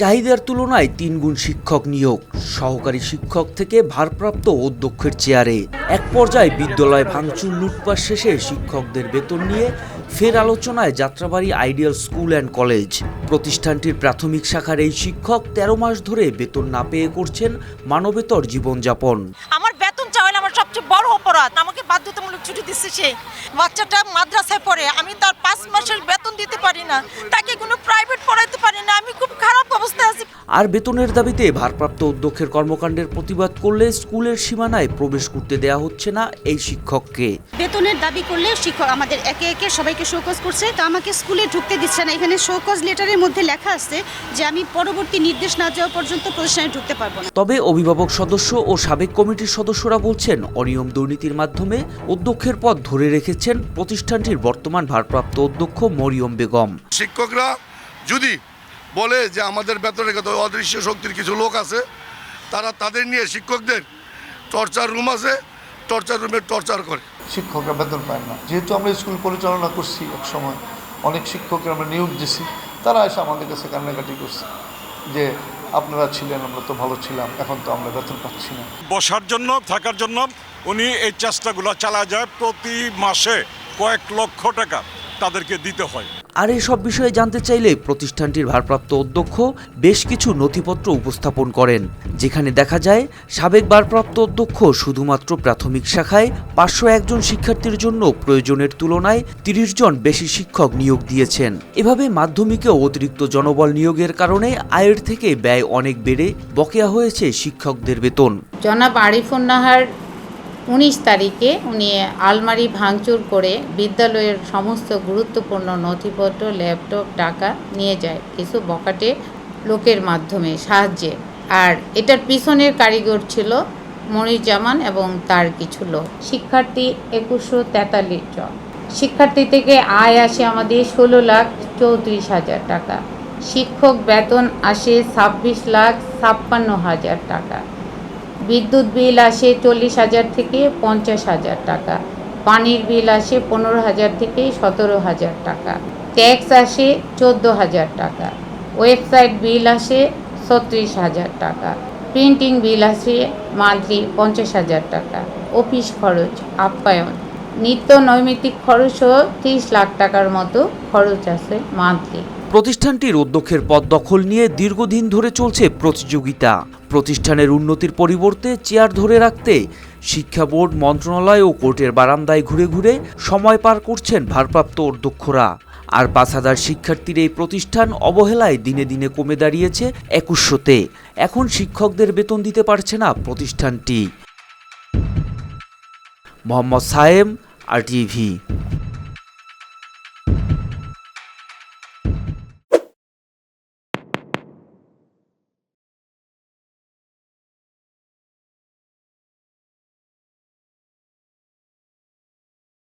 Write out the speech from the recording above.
চাহিদার তুলনায় তিনগুণ শিক্ষক নিয়োগ। সহকারী শিক্ষক থেকে ভারপ্রাপ্ত অধ্যক্ষের চেয়ারে। এক পর্যায়ে বিদ্যালয় ভাঙচুর লুটপাট শেষে শিক্ষকদের বেতন নিয়ে ফের আলোচনায় Jatrabari ideal school and college. প্রতিষ্ঠানটির প্রাথমিক শাখার এই শিক্ষক তেরো মাস ধরে বেতন না পেয়ে করছেন মানবেতর জীবনযাপন। আমার বেতন চাওয়া হলো আমার সবচেয়ে বড় অপরাধ। আমাকে বাধ্যতামূলক ছুটি দিচ্ছে সে। বাচ্চাটা মাদ্রাসায় পড়ে। আমি তার পাঁচ মাসের বেতন দিতে পারি না। তাকে কোনো প্রাইভেট পড়াইতে পারি না। আমি খুব খারাপ অবস্থায় আছি। আর বেতনের দাবিতে ভারপ্রাপ্ত অধ্যক্ষের কর্মকাণ্ডের প্রতিবাদ করলে স্কুলের সীমানায় প্রবেশ করতে দেয়া হচ্ছে না এই শিক্ষককে। বেতনের দাবি করলে শিক্ষক আমাদের একে একে সবাইকে শোকজ করছে। তো আমাকে স্কুলে ঢুকতে দিচ্ছে না। এখানে শোকজ লেটারের মধ্যে লেখা আছে যে আমি পরবর্তী নির্দেশ না যাওয়া পর্যন্ত প্রতিষ্ঠানে ঢুকতে পারব না। তবে অভিভাবক সদস্য ও সাবেক কমিটির সদস্যরা বলছেন অনিয়ম দুর্নীতির মাধ্যমে অধ্যক্ষের পদ ধরে রেখেছেন প্রতিষ্ঠানটির বর্তমান ভারপ্রাপ্ত অধ্যক্ষ মরিয়ম বেগম। শিক্ষকরা যদি বলে যে আমাদের বেতনের কথা অদৃশ্য শক্তির কিছু লোক আছে তারা তাদের নিয়ে শিক্ষকদের টর্চার রুম আছে টর্চার রুমে টর্চার করে। শিক্ষকরা বেতন পায় না। যেহেতু আমরা স্কুল পরিচালনা করছি এক সময় অনেক শিক্ষককে আমরা নিয়োগ দিছি তারা এসে আমাদের কাছে কান্নাকাটি করছে যে আপনারা ছিলেন, আমরা তো ভালো ছিলাম, এখন তো আমরা বেতন পাচ্ছি না। বসার জন্য, থাকার জন্য উনি এই চেষ্টাগুলো চালা যায় প্রতি মাসে কয়েক লক্ষ টাকা তাদেরকে দিতে হয়। আর এসব বিষয়ে জানতে চাইলে প্রতিষ্ঠানটির ভারপ্রাপ্ত অধ্যক্ষ বেশ কিছু নথিপত্র উপস্থাপন করেন, যেখানে দেখা যায় সাবেক ভারপ্রাপ্ত অধ্যক্ষ শুধুমাত্র প্রাথমিক শাখায় পাঁচশো একজন শিক্ষার্থীর জন্য প্রয়োজনের তুলনায় তিরিশ জন বেশি শিক্ষক নিয়োগ দিয়েছেন। এভাবে মাধ্যমিকে অতিরিক্ত জনবল নিয়োগের কারণে আয়ের থেকে ব্যয় অনেক বেড়ে বকেয়া হয়েছে শিক্ষকদের বেতন। জনাব আরিফুন নাহার উনিশ তারিখে উনি আলমারি ভাঙচুর করে বিদ্যালয়ের সমস্ত গুরুত্বপূর্ণ নথিপত্র, ল্যাপটপ, টাকা নিয়ে যায় কিছু বকাটে লোকের মাধ্যমে সাহায্যে। আর এটার পিছনের কারিগর ছিল মনিরুজ্জামান এবং তার কিছু লোক। শিক্ষার্থী একুশশো তেতাল্লিশ জন। শিক্ষার্থী থেকে আয় আসে আমাদের ষোলো লাখ চৌত্রিশ হাজার টাকা। শিক্ষক বেতন আসে ছাব্বিশ লাখ ছাপ্পান্ন হাজার টাকা। বিদ্যুৎ বিল আসে চল্লিশ হাজার থেকে পঞ্চাশ হাজার টাকা। পানির বিল আসে পনেরো হাজার থেকে সতেরো হাজার টাকা। ট্যাক্স আসে চোদ্দ হাজার টাকা। ওয়েবসাইট বিল আসে ছত্রিশ হাজার টাকা। প্রিন্টিং বিল আসে মান্থলি পঞ্চাশ হাজার টাকা। অফিস খরচ, আপ্যায়ন। নিত্য নৈমিত্তিক খরচও তিরিশ লাখ টাকার মতো খরচ আছে মান্থলি। প্রতিষ্ঠানটির অধ্যক্ষের পদ দখল নিয়ে দীর্ঘদিন ধরে চলছে প্রতিযোগিতা। প্রতিষ্ঠানের উন্নতির পরিবর্তে চেয়ার ধরে রাখতে শিক্ষা বোর্ড, মন্ত্রণালয় ও কোর্টের বারান্দায় ঘুরে ঘুরে সময় পার করছেন ভারপ্রাপ্ত অধ্যক্ষরা। আর পাঁচ হাজার শিক্ষার্থীর এই প্রতিষ্ঠান অবহেলায় দিনে দিনে কমে দাঁড়িয়েছে একুশশোতে। এখন শিক্ষকদের বেতন দিতে পারছে না প্রতিষ্ঠানটি। Mohammad Sayem, R TV.